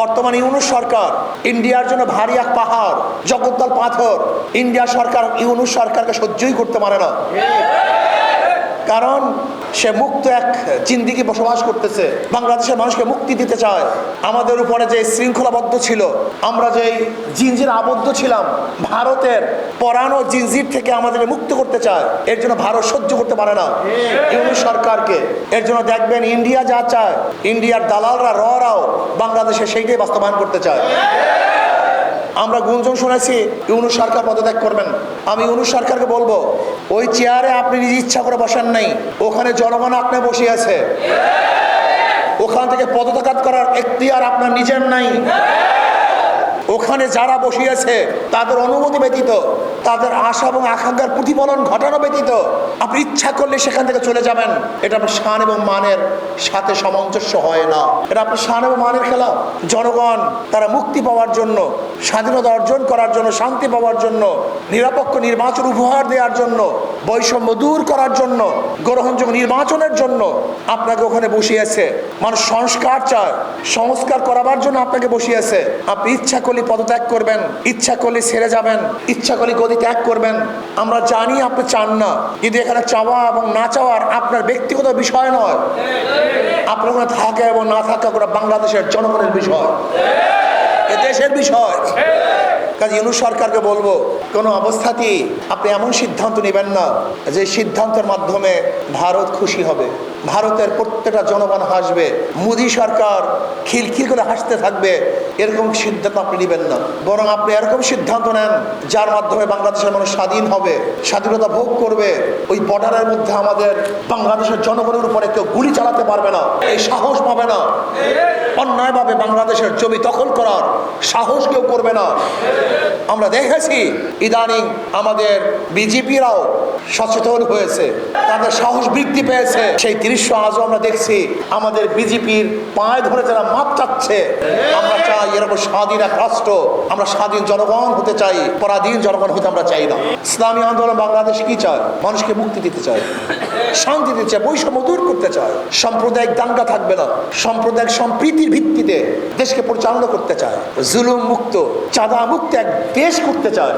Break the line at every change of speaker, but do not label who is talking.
বর্তমানে ইউনুস সরকার, ইন্ডিয়ার জন্য ভারী এক পাহাড়, জগদ্দল পাথর। ইন্ডিয়া সরকার ইউনুস সরকারকে সহ্যই করতে পারে না। কারণ সে মুক্ত এক জিন্দিগি বসবাস করতেছে। বাংলাদেশের মানুষকে মুক্তি দিতে চায়। আমাদের উপরে যে শৃঙ্খলাবদ্ধ ছিল, আমরা যে জিনজির আবদ্ধ ছিলাম, ভারতের পরানো জিনজির থেকে আমাদের মুক্ত করতে চায়, এর জন্য ভারত সহ্য করতে পারে না। ইউনুস সরকারকে। এর জন্য দেখবেন ইন্ডিয়া যা চায়, ইন্ডিয়ার দালালরা রাও বাংলাদেশে সেইটাই বাস্তবায়ন করতে চায়। আমরা গুঞ্জন শুনেছি, ইউনুস সরকার পদত্যাগ করবেন। আমি ইউনুস সরকারকে বলব, ওই চেয়ারে আপনি নিজে ইচ্ছা করে বসেন নাই, ওখানে জনগণ আপনি বসে আছে। ওখান থেকে পদত্যাগ করার এখতিয়ার আপনার নিজের নাই। ওখানে যারা বসিয়েছে, তাদের অনুমতি ব্যতীত, তাদের আশা এবং আকাঙ্ক্ষার প্রতিফলন ঘটানো ব্যতীত, আপনি ইচ্ছা করলে সেখান থেকে চলে যাবেন। এটা আপনার শান এবং মানের সাথে সামঞ্জস্য হয় না। এটা আপনার শান এবং মানের খেলা। জনগণ, তারা মুক্তি পাওয়ার জন্য, স্বাধীনতা অর্জন করার জন্য, শান্তি পাওয়ার জন্য, নিরপেক্ষ নির্বাচন উপহার দেওয়ার জন্য বৈষম্য দূর করার জন্য, গ্রহণযোগ্য নির্বাচনের জন্য আপনাকে ওখানে বসিয়েছে। মানুষ সংস্কার চায়, সংস্কার করাবার জন্য আপনাকে বসিয়েছে। আপনি ইচ্ছা করলে পদত্যাগ করবেন, ইচ্ছা করলে ছেড়ে যাবেন, ইচ্ছা করলে গদি ত্যাগ করবেন। আমরা জানি আপনি চান না, কিন্তু এখানে চাওয়া এবং না চাওয়ার আপনার ব্যক্তিগত বিষয় নয়। আপনার ওখানে থাকা এবং না থাকা করে বাংলাদেশের জনগণের বিষয়। এ দেশের বিষয়। কাজে ইউনুস সরকারকে বলব, কোনো অবস্থাতেই আপনি এমন সিদ্ধান্ত নেবেন না যে সিদ্ধান্তের মাধ্যমে ভারত খুশি হবে। ভারতের প্রত্যেকটা জনগণ হাসবে, মোদী সরকার খিলখিল করে হাসতে থাকবে, এরকম সিদ্ধান্ত আপনি নেবেন না। বরং আপনি এরকম সিদ্ধান্ত নেন যার মাধ্যমে বাংলাদেশের মানুষ স্বাধীন হবে, স্বাধীনতা ভোগ করবে, ওই বর্ডারের মধ্যে আমাদের বাংলাদেশের জনগণের উপরে কেউ গুলি চালাতে পারবে না, এই সাহস পাবে না। অন্যায়ভাবে বাংলাদেশের ছবি দখল করার সাহস কেউ করবে না। আমরা দেখেছি ইদানিং আমাদের বিজেপিরাও সচেতন হয়েছে, তাদের সাহস বৃদ্ধি পেয়েছে। সেই দৃশ্য আজও আমরা দেখছি, আমাদের বিজেপির পায়ে ধরে যারা মাপ চাচ্ছে, আমরা এরকম স্বাধীন এক রাষ্ট্র, আমরা স্বাধীন জনগণ হতে চাই, পরাধীন জনগণ হতে আমরা চাই না। ইসলামী আন্দোলন বাংলাদেশ কি চায়? মানুষকে মুক্তি দিতে চায়, শান্তি দিতে চায়, বৈষম্য দূর করতে চায়। সাম্প্রদায়িক দাঙ্গা থাকবে না, সাম্প্রদায়িক সম্প্রীতির ভিত্তিতে দেশকে পরিচালনা করতে চায়। জুলুম মুক্ত, চাঁদা মুক্ত এক দেশ করতে চায়।